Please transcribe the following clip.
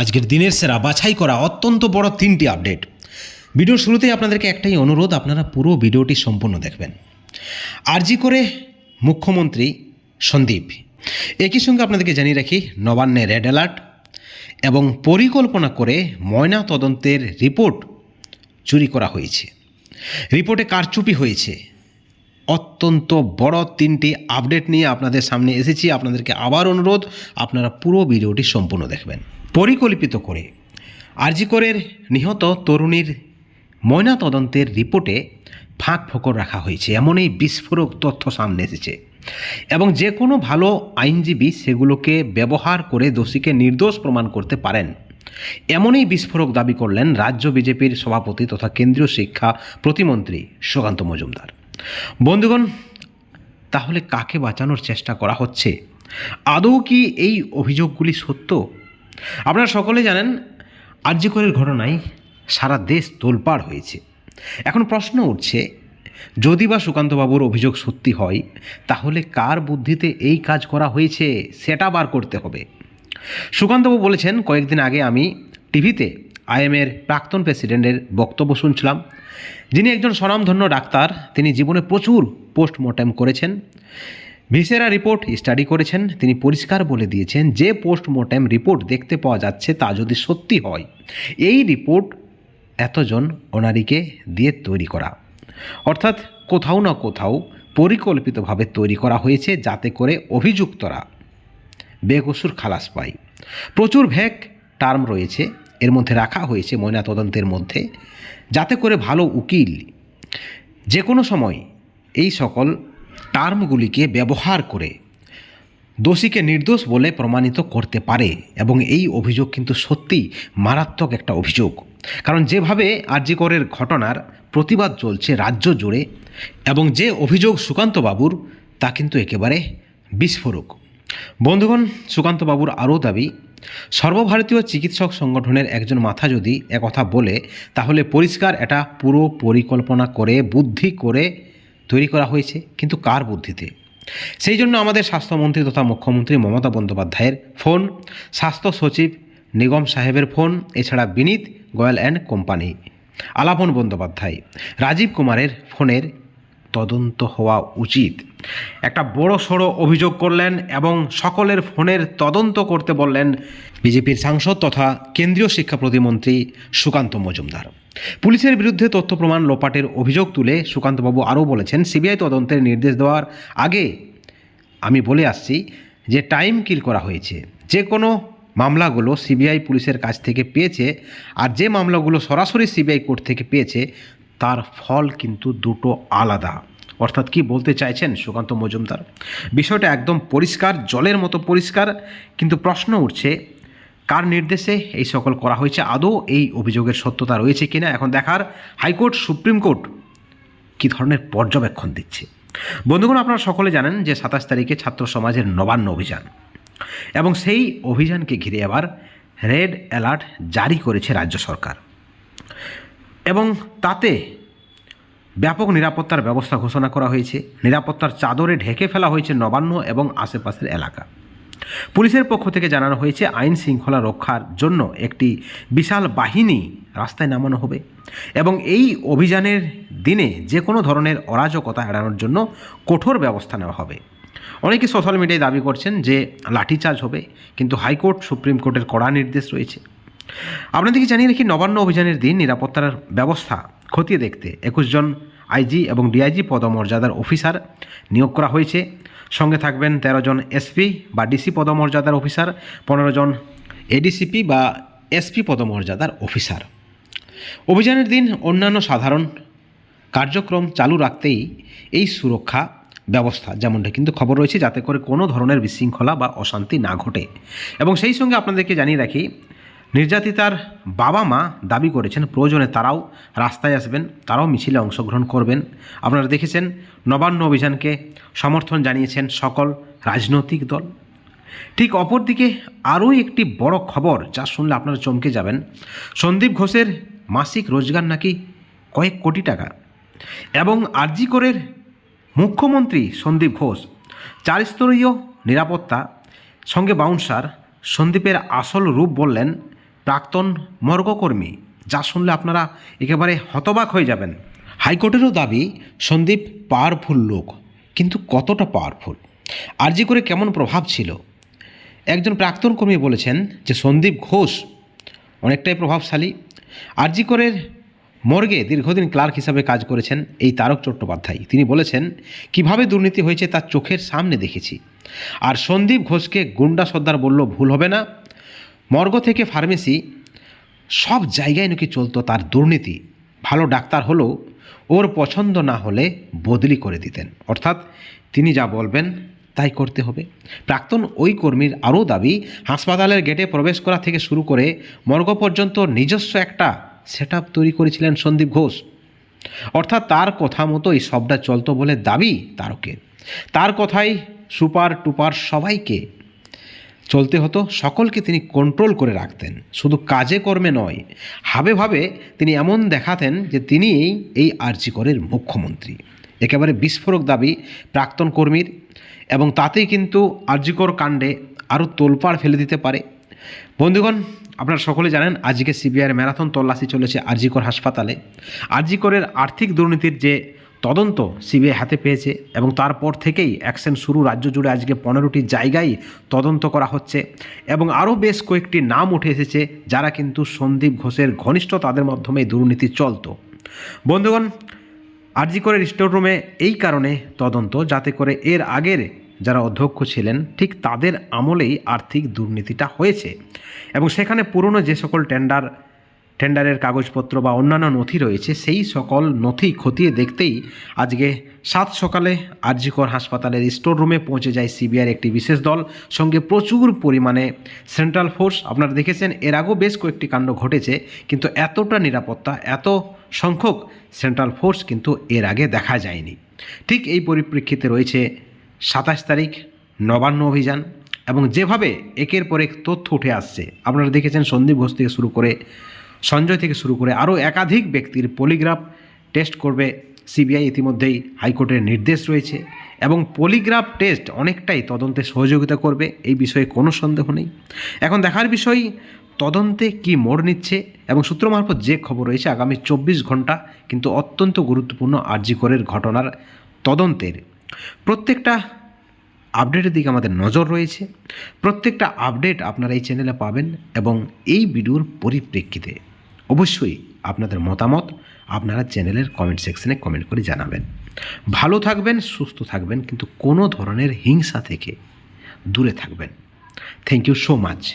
আজকের দিনের সেরা বাছাই করা অত্যন্ত বড় তিনটি আপডেট। ভিডিওর শুরুতেই আপনাদেরকে একটাই অনুরোধ, আপনারা পুরো ভিডিওটি সম্পূর্ণ দেখবেন। আরজি করে মুখ্যমন্ত্রী সন্দীপ। একই সঙ্গে আপনাদেরকে জানিয়ে রাখি, নবান্নে রেড অ্যালার্ট এবং পরিকল্পনা করে ময়না তদন্তের রিপোর্ট চুরি করা হয়েছে। রিপোর্টে কারচুপি হয়েছে। অত্যন্ত বড় তিনটি আপডেট নিয়ে আপনাদের সামনে এসেছি। আপনাদেরকে আবার অনুরোধ, আপনারা পুরো ভিডিওটি সম্পূর্ণ দেখবেন। পরিকল্পিত করে আরজিকরের নিহত তরুণীর ময়না তদন্তের রিপোর্টে ফাঁক ফোকর রাখা হয়েছে। এমনই বিস্ফোরক তথ্য সামনে এসেছে। এবং যে কোনো ভালো আইনজীবী সেগুলোকে ব্যবহার করে দোষীকে নির্দোষ প্রমাণ করতে পারেন। এমনই বিস্ফোরক দাবি করলেন রাজ্য বিজেপির সভাপতি তথা কেন্দ্রীয় শিক্ষা প্রতিমন্ত্রী সুকান্ত মজুমদার। বন্ধুগণ, তাহলে কাকে বাঁচানোর চেষ্টা করা হচ্ছে? আদৌ কি এই অভিযোগগুলি সত্য? আপনারা সকলে জানেন, আর্যকরের ঘটনায় সারা দেশ তোলপাড় হয়েছে। এখন প্রশ্ন উঠছে, যদি বা সুকান্তবাবুর অভিযোগ সত্যি হয়, তাহলে কার বুদ্ধিতে এই কাজ করা হয়েছে, সেটা বার করতে হবে। সুকান্তবাবু বলেছেন, কয়েকদিন আগে আমি টিভিতে আইএমের প্রাক্তন প্রেসিডেন্টের বক্তব্য শুনছিলাম। যিনি একজন স্বনামধন্য ডাক্তার, তিনি জীবনে প্রচুর পোস্টমর্টেম করেছেন। ভিসেরা রিপোর্ট স্টাডি করেছেন। তিনি পরিষ্কার বলে দিয়েছেন, যে পোস্টমর্টেম রিপোর্ট দেখতে পাওয়া যাচ্ছে তা যদি সত্যি হয়, এই রিপোর্ট এতজন ওনারিকে দিয়ে তৈরি করা। অর্থাৎ কোথাও না কোথাও পরিকল্পিতভাবে তৈরি করা হয়েছে যাতে করে অভিযুক্তরা বেকসুর খালাস পায়। প্রচুর ভ্যাক টার্ম রয়েছে। এর মধ্যে রাখা হয়েছে ময়নাতদন্তের মধ্যে, যাতে করে ভালো উকিল যে কোনো সময় এই সকল টার্মগুলিকে ব্যবহার করে দোষীকে নির্দোষ বলে প্রমাণিত করতে পারে এবং এই অভিযোগ কিন্তু সত্যিই মারাত্মক একটা অভিযোগ। কারণ যেভাবে আরজিকরের ঘটনার প্রতিবাদ চলছে রাজ্য জুড়ে এবং যে অভিযোগ সুকান্তবাবুর, তা কিন্তু একেবারে বিস্ফোরক। বন্ধুগণ, সুকান্তবাবুর আরও দাবি সর্বভারতীয় চিকিৎসক সংগঠনের একজন মাথা যদি একথা বলে, তাহলে পরিষ্কার এটা পুরো পরিকল্পনা করে, বুদ্ধি করে তৈরি করা হয়েছে, কিন্তু কার বুদ্ধিতে? সেই জন্য আমাদের স্বাস্থ্যমন্ত্রী তথা মুখ্যমন্ত্রী মমতা বন্দ্যোপাধ্যায়ের ফোন, স্বাস্থ্য সচিব নিগম সাহেবের ফোন, এছাড়া বিনীত গোয়াল অ্যান্ড কোম্পানি। আলাপন বন্দ্যোপাধ্যায়, রাজীব কুমারের ফোনের তদন্ত হওয়া উচিত। একটা বড় সড়ো অভিযোগ করলেন এবং সকলের ফোনের তদন্ত করতে বললেন বিজেপির সাংসদ তথা কেন্দ্রীয় শিক্ষা প্রতিমন্ত্রী সুকান্ত মজুমদার। পুলিশের বিরুদ্ধে তথ্য প্রমাণ লোপাটের অভিযোগ তুলে সুকান্তবাবু আরও বলেছেন, সিবিআই তদন্তের নির্দেশ দেওয়ার আগে আমি বলে আসছি যে টাইম কিল করা হয়েছে। যে কোনো মামলাগুলো সিবিআই পুলিশের কাছ থেকে পেয়েছে আর যে মামলাগুলো সরাসরি সিবিআই কোর্ট থেকে পেয়েছে, তার ফল কিন্তু দুটো আলাদা। অর্থাৎ কি বলতে চাইছেন সুকান্ত মজুমদার? বিষয়টা একদম পরিষ্কার, জলের মতো পরিষ্কার, কিন্তু প্রশ্ন উঠছে, কার নির্দেশে এই সকল করা হয়েছে? আদৌ এই অভিযোগের সত্যতা রয়েছে কিনা? এখন দেখার হাইকোর্ট, সুপ্রিম কোর্ট কী ধরনের পর্যবেক্ষণ দিচ্ছে? বন্ধুগণ, আপনারা সকলে জানেন যে সাতাশ তারিখে ছাত্র সমাজের নবান্ন অভিযান। এবং সেই অভিযানকে ঘিরে আবার রেড অ্যালার্ট জারি করেছে রাজ্য সরকার। এবং তাতে ব্যাপক নিরাপত্তার ব্যবস্থা ঘোষণা করা হয়েছে। নিরাপত্তার চাদরে ঢেকে ফেলা হয়েছে নবান্ন এবং আশেপাশের এলাকা। পুলিশের পক্ষ থেকে জানানো হয়েছে, আইন শৃঙ্খলা রক্ষার জন্য একটি বিশাল বাহিনী রাস্তায় নামানো হবে এবং এই অভিযানের দিনে যে কোনো ধরনের অরাজকতা এড়ানোর জন্য কঠোর ব্যবস্থা নেওয়া হবে। অনেকে সোশ্যাল মিডিয়ায় দাবি করছেন যে লাঠিচার্জ হবে, কিন্তু হাইকোর্ট, সুপ্রিম কোর্টের কড়া নির্দেশ রয়েছে। আপনাদেরকে জানিয়ে রাখি, নবান্ন অভিযানের দিন নিরাপত্তার ব্যবস্থা খতিয়ে দেখতে একুশ জন আইজি এবং ডিআইজি পদমর্যাদার অফিসার নিয়োগ করা হয়েছে। সঙ্গে থাকবেন তেরো জন এসপি বা ডিসি পদমর্যাদার অফিসার, পনেরো জন এডিসিপি বা এসপি পদমর্যাদার অফিসার। অভিযানের দিন অন্যান্য সাধারণ কার্যক্রম চালু রাখতেই এই সুরক্ষা ব্যবস্থা, যেমনটা কিন্তু খবর রয়েছে, যাতে করে কোনো ধরনের বিশৃঙ্খলা বা অশান্তি না ঘটে। এবং সেই সঙ্গে আপনাদেরকে জানিয়ে রাখি নির্যাতিতার বাবা মা দাবি করেছেন, প্রয়োজনে তারাও রাস্তায় আসবেন, তারাও মিছিলে অংশগ্রহণ করবেন। আপনারা দেখেছেন, নবান্ন অভিযানকে সমর্থন জানিয়েছেন সকল রাজনৈতিক দল। ঠিক অপরদিকে আরও একটি বড় খবর, যা শুনলে আপনারা চমকে যাবেন। সন্দীপ ঘোষের মাসিক রোজগার নাকি কয়েক কোটি টাকা? এবং আরজিকরের মুখ্যমন্ত্রী সন্দীপ ঘোষ, চারস্তরীয় নিরাপত্তা সঙ্গে বাউন্সার সন্দীপের আসল রূপ বললেন প্রাক্তন মর্গকর্মী, যা শুনলে আপনারা একেবারে হতবাক হয়ে যাবেন। হাইকোর্টেরও দাবি, সন্দীপ পাওয়ারফুল লোক, কিন্তু কতটা পাওয়ারফুল আরজি করে কেমন প্রভাব ছিল? একজন প্রাক্তন কর্মী বলেছেন যে সন্দীপ ঘোষ অনেকটাই প্রভাবশালী। আরজি করের মর্গে দীর্ঘদিন ক্লার্ক হিসাবে কাজ করেছেন এই তারক চট্টোপাধ্যায়। তিনি বলেছেন, কীভাবে দুর্নীতি হয়েছে তার চোখের সামনে দেখেছি। আর সন্দীপ ঘোষকে গুন্ডা সর্দার বলল ভুল হবে না। মর্গ থেকে ফার্মেসি, সব জায়গায় নাকি চলতো তার দুর্নীতি। ভালো ডাক্তার হলেও ওর পছন্দ না হলে বদলি করে দিতেন। অর্থাৎ তিনি যা বলবেন তাই করতে হবে। প্রাক্তন ওই কর্মীর আরও দাবি, হাসপাতালের গেটে প্রবেশ করা থেকে শুরু করে মর্গ পর্যন্ত নিজস্ব একটা সেট তৈরি করেছিলেন সন্দীপ ঘোষ। অর্থাৎ তার কথা মতোই সবটা চলতো বলে দাবি তারকের। তার কথাই সুপার টুপার সবাইকে চলতে হতো, সকলকে তিনি কন্ট্রোল করে রাখতেন। শুধু কাজে কর্মে নয়, হাবে ভাবে তিনি এমন দেখাতেন যে তিনি এই আর্যিকরের মুখ্যমন্ত্রী। একেবারে বিস্ফোরক দাবি প্রাক্তন কর্মীর এবং তাতেই কিন্তু আর্যিকর কাণ্ডে আরও তোলপাড় ফেলে দিতে পারে। বন্ধুগণ, আপনারা সকলে জানেন, আজকে সিবিআইয়ের ম্যারাথন তল্লাশি চলেছে আরজিকর হাসপাতালে। আরজিকরের আর্থিক দুর্নীতির যে তদন্ত সিবিআই হাতে পেয়েছে এবং তারপর থেকেই অ্যাকশন শুরু রাজ্য জুড়ে আজকে পনেরোটি জায়গায় তদন্ত করা হচ্ছে। এবং আরও বেশ কয়েকটি নাম উঠে এসেছে যারা কিন্তু সন্দীপ ঘোষের ঘনিষ্ঠ তাদের মাধ্যমে দুর্নীতি চলত। বন্ধুগণ, আরজি করে স্টোর রুমে এই কারণে তদন্ত, যাতে করে এর আগের যারা অধ্যক্ষ ছিলেন, ঠিক তাদের আমলেই আর্থিক দুর্নীতিটা হয়েছে। এবং সেখানে পুরনো যে সকল টেন্ডার টেন্ডারের কাগজপত্র বা অন্যান্য নথি রয়েছে, সেই সকল নথি খতিয়ে দেখতেই আজকে সাত সকালে আরজিকর হাসপাতালের স্টোর রুমে পৌঁছে যায় সিবিআইয়ের একটি বিশেষ দল। সঙ্গে প্রচুর পরিমাণে সেন্ট্রাল ফোর্স, আপনারা দেখেছেন, এর আগেও বেশ কয়েকটি কাণ্ড ঘটেছে, কিন্তু এতটা নিরাপত্তা, এত সংখ্যক সেন্ট্রাল ফোর্স কিন্তু এর আগে দেখা যায়নি। ঠিক এই পরিপ্রেক্ষিতে রয়েছে সাতাশ তারিখ, নবান্ন অভিযান এবং যেভাবে একের পর এক তথ্য উঠে আসছে, আপনারা দেখেছেন সন্দীপ ঘোষ থেকে শুরু করে সঞ্জয় থেকে শুরু করে আরও একাধিক ব্যক্তির পলিগ্রাফ টেস্ট করবে সিবিআই। ইতিমধ্যেই হাইকোর্টের নির্দেশ রয়েছে এবং পলিগ্রাফ টেস্ট অনেকটাই তদন্তে সহযোগিতা করবে, এই বিষয়ে কোনো সন্দেহ নেই। এখন দেখার বিষয়, তদন্তে কি মোড় নিচ্ছে এবং সূত্র মারফত যে খবর রয়েছে আগামী চব্বিশ ঘণ্টা কিন্তু অত্যন্ত গুরুত্বপূর্ণ আরজিকরের ঘটনার তদন্তের। প্রত্যেকটা আপডেটের দিকে আমাদের নজর রয়েছে। প্রত্যেকটা আপডেট আপনারা এই চ্যানেলে পাবেন এবং এই ভিডিওর পরিপ্রেক্ষিতে। অবশ্যই আপনাদের মতামত আপনারা চ্যানেলের কমেন্ট সেকশনে কমেন্ট করে জানাবেন। ভালো থাকবেন, সুস্থ থাকবেন, কিন্তু কোনো ধরনের হিংসা থেকে দূরে থাকবেন। Thank you so much